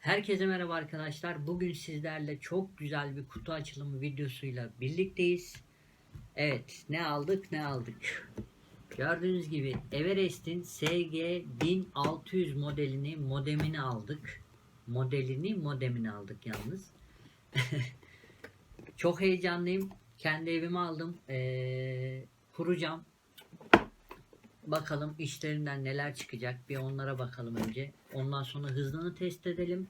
Herkese merhaba arkadaşlar. Bugün sizlerle çok güzel bir kutu açılımı videosuyla birlikteyiz. Evet, ne aldık ne aldık. Gördüğünüz gibi Everest'in SG1600 modelini, modemini aldık. Modelini, modemini aldık yalnız. çok heyecanlıyım. Kendi evime aldım. Ee, kuracağım. Bakalım işlerinden neler çıkacak. Bir onlara bakalım önce. Ondan sonra hızını test edelim.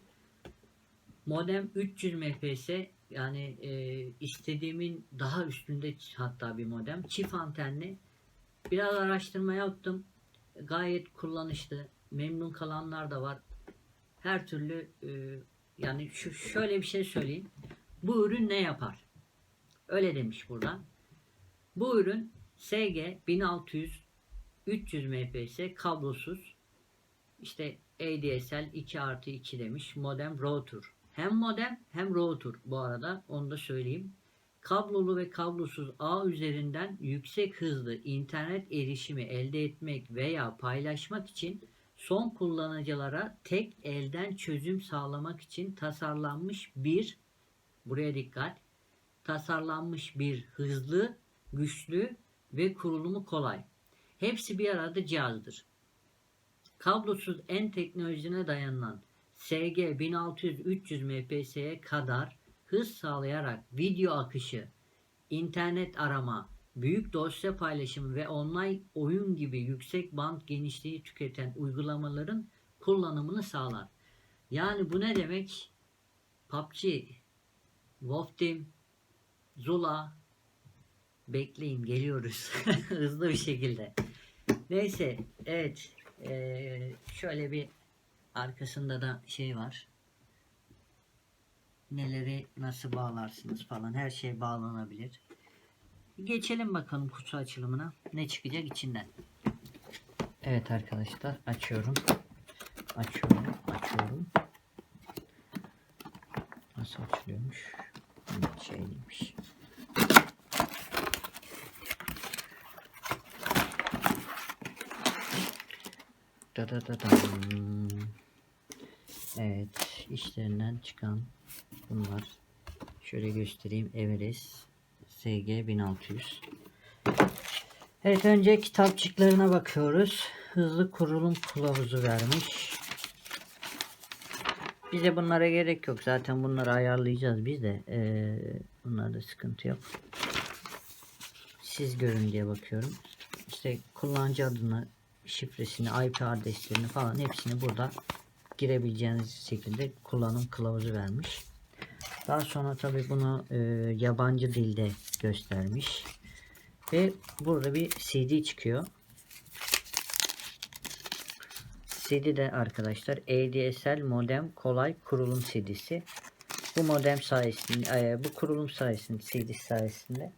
Modem 300 MPS yani e, istediğimin daha üstünde hatta bir modem. Çift antenli. Biraz araştırma yaptım. Gayet kullanışlı. Memnun kalanlar da var. Her türlü e, yani şu şöyle bir şey söyleyeyim. Bu ürün ne yapar? Öyle demiş burada. Bu ürün SG 1600 300 MPS kablosuz işte ADSL 2 artı 2 demiş modem router. Hem modem hem router bu arada onu da söyleyeyim. Kablolu ve kablosuz ağ üzerinden yüksek hızlı internet erişimi elde etmek veya paylaşmak için son kullanıcılara tek elden çözüm sağlamak için tasarlanmış bir buraya dikkat tasarlanmış bir hızlı, güçlü ve kurulumu kolay. Hepsi bir arada cihazdır. Kablosuz en teknolojisine dayanan SG 1600-300 MPS'ye kadar hız sağlayarak video akışı, internet arama, büyük dosya paylaşımı ve online oyun gibi yüksek band genişliği tüketen uygulamaların kullanımını sağlar. Yani bu ne demek? PUBG, Wolf Team, Zula, bekleyin geliyoruz hızlı bir şekilde. Neyse evet ee, şöyle bir arkasında da şey var. Neleri nasıl bağlarsınız falan her şey bağlanabilir. Geçelim bakalım kutu açılımına. Ne çıkacak içinden. Evet arkadaşlar açıyorum. Açıyorum. Açıyorum. Nasıl açılıyormuş? Evet, Da da da dam. Evet, işlerinden çıkan bunlar. Şöyle göstereyim. Everest SG 1600. Evet, önce kitapçıklarına bakıyoruz. Hızlı kurulum kılavuzu vermiş. Bize bunlara gerek yok. Zaten bunları ayarlayacağız biz de. Ee, bunlarda sıkıntı yok. Siz görün diye bakıyorum. İşte kullanıcı adını, şifresini, IP adreslerini falan hepsini burada girebileceğiniz şekilde kullanım kılavuzu vermiş. Daha sonra tabi bunu e, yabancı dilde göstermiş. Ve burada bir CD çıkıyor. CD de arkadaşlar ADSL modem kolay kurulum CD'si. Bu modem sayesinde, e, bu kurulum sayesinde, CD sayesinde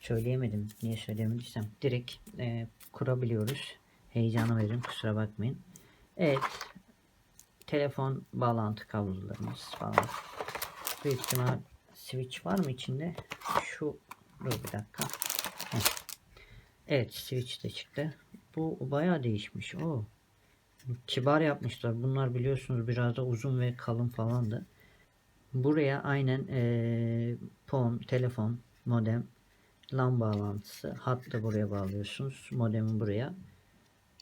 söyleyemedim. Niye söylemediysem direkt e, kurabiliyoruz. Heyecanı verin kusura bakmayın. Evet. Telefon bağlantı kablolarımız falan. Büyük ihtimal switch var mı içinde? Şu dur bir dakika. Heh. Evet switch de çıktı. Bu bayağı değişmiş. O kibar yapmışlar. Bunlar biliyorsunuz biraz da uzun ve kalın falandı. Buraya aynen ee, pon, telefon, modem, LAN bağlantısı. Hattı buraya bağlıyorsunuz. Modemi buraya.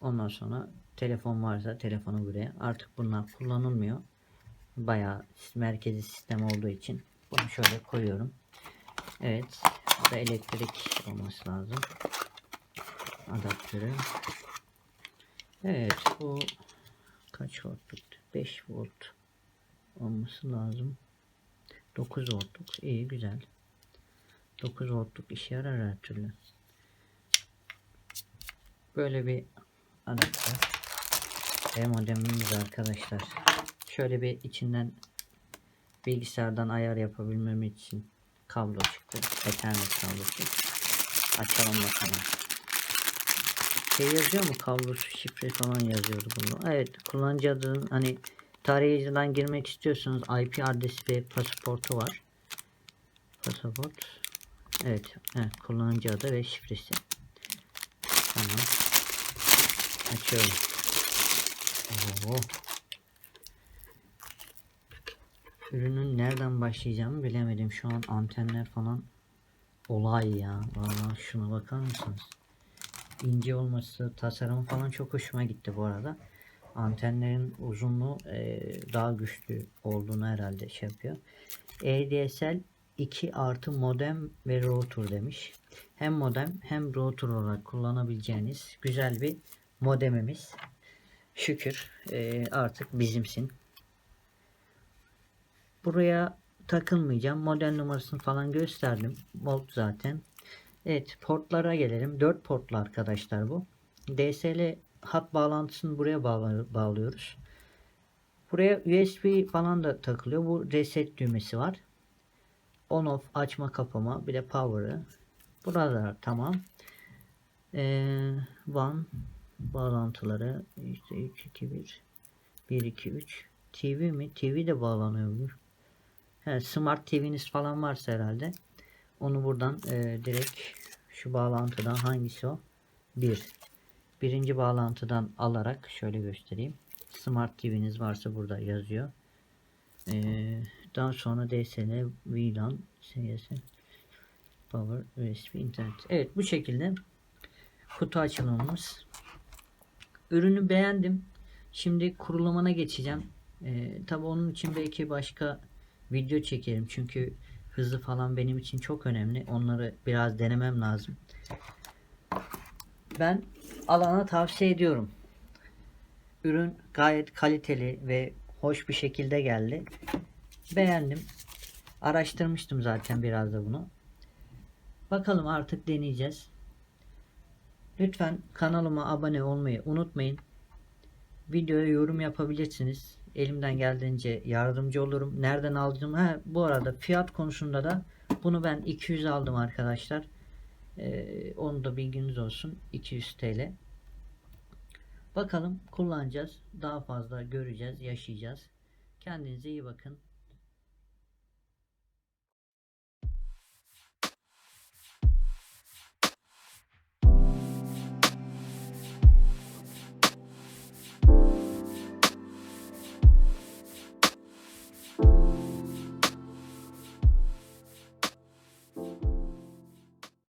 Ondan sonra telefon varsa telefonu buraya. Artık bunlar kullanılmıyor. Bayağı merkezi sistem olduğu için bunu şöyle koyuyorum. Evet. Bu da elektrik olması lazım. Adaptörü. Evet. Bu kaç voltluk? 5 volt olması lazım. 9 voltluk. İyi güzel. 9 voltluk işe yarar her türlü. Böyle bir adaptör. E modemimiz arkadaşlar. Şöyle bir içinden bilgisayardan ayar yapabilmem için kablo çıktı. Ethernet kablosu. Açalım bakalım. Şey yazıyor mu? Kablosu şifre falan yazıyordu bunu. Evet kullanıcı adının hani tarayıcıdan girmek istiyorsanız IP adresi ve pasaportu var. Pasaport. Evet, evet kullanıcı adı ve şifresi. Tamam. Açıyorum. Oo. Ürünün nereden başlayacağımı bilemedim. Şu an antenler falan olay ya. Vallahi şuna bakar mısınız? İnce olması, tasarımı falan çok hoşuma gitti bu arada. Antenlerin uzunluğu eee, daha güçlü olduğunu herhalde şey yapıyor. ADSL 2 artı modem ve router demiş. Hem modem hem router olarak kullanabileceğiniz güzel bir modemimiz. Şükür eee, artık bizimsin. Buraya takılmayacağım. Model numarasını falan gösterdim. Volt zaten. Evet portlara gelelim. 4 portlu arkadaşlar bu. DSL hat bağlantısını buraya bağlıyoruz. Buraya USB falan da takılıyor. Bu reset düğmesi var. On off açma kapama bir de power'ı. Burada tamam. Ee, one bağlantıları işte 3 2 1 1 2 3 TV mi? TV de bağlanıyor bu. He, Smart TV'niz falan varsa herhalde. Onu buradan e, direkt şu bağlantıdan hangisi o? Bir. Birinci bağlantıdan alarak şöyle göstereyim. Smart TV'niz varsa burada yazıyor. Ee, daha sonra DSL, VLAN, CS, Power, USB, internet. Evet bu şekilde kutu açılımımız. Ürünü beğendim. Şimdi kurulumuna geçeceğim. Ee, tabi onun için belki başka video çekerim. Çünkü hızı falan benim için çok önemli. Onları biraz denemem lazım. Ben alana tavsiye ediyorum. Ürün gayet kaliteli ve hoş bir şekilde geldi. Beğendim. Araştırmıştım zaten biraz da bunu. Bakalım artık deneyeceğiz. Lütfen kanalıma abone olmayı unutmayın. Videoya yorum yapabilirsiniz. Elimden geldiğince yardımcı olurum. Nereden aldım? Ha, bu arada fiyat konusunda da bunu ben 200 aldım arkadaşlar. Ee, onu da bilginiz olsun. 200 TL. Bakalım kullanacağız. Daha fazla göreceğiz, yaşayacağız. Kendinize iyi bakın.